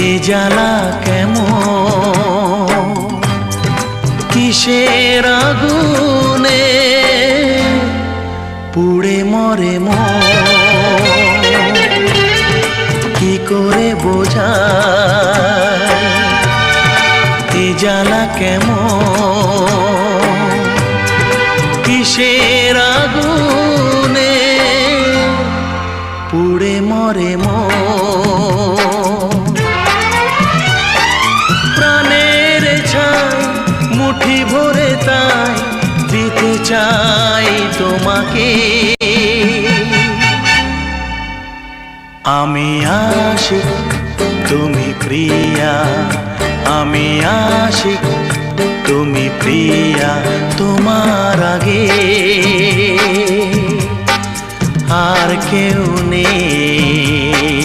এ জ্বালা কেমন? কিসের আগুনে পুড়ে মরে কি করে বোঝায় এ জ্বালা কেমন? কিসের আগুনে পুড়ে মরে মন? চাই তোমাকে। আমি আশিক, তুমি প্রিয়া। আমি আশিক, তুমি প্রিয়া তোমার আগে। আর কেউ নেই।